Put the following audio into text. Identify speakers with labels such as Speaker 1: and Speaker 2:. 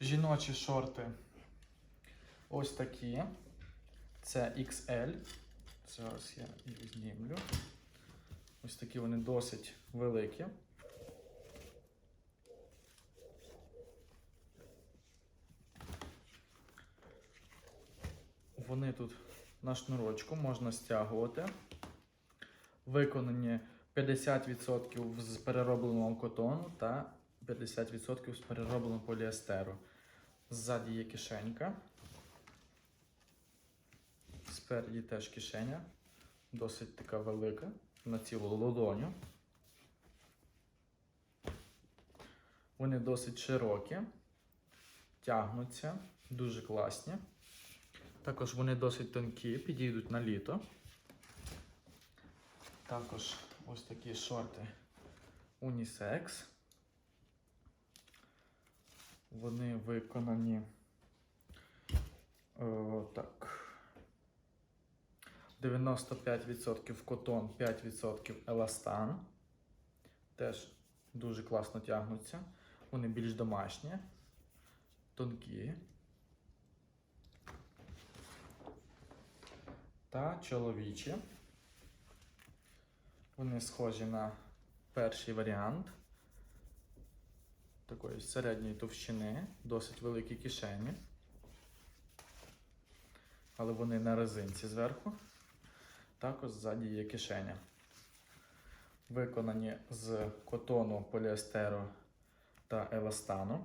Speaker 1: Жіночі шорти ось такі. Це XL. Зараз я їх знімлю. Ось такі вони досить великі. Вони тут на шнурочку можна стягувати. Виконані 50% з переробленого котону та 50% з переробленого поліестеру. Ззаді є кишенька. Спереді теж кишеня. Досить така велика. На цілу ладоню. Вони досить широкі, тягнуться, дуже класні. Також вони досить тонкі, підійдуть на літо. Також ось такі шорти унісекс. Вони виконані о, так. 95% котон, 5% еластан. Теж дуже класно тягнуться. Вони більш домашні, тонкі. Та чоловічі. Вони схожі на перший варіант. Такої середньої товщини, досить великі кишені. Але вони на резинці зверху. Також ззаді є кишеня. Виконані з котону, поліестеру та еластану.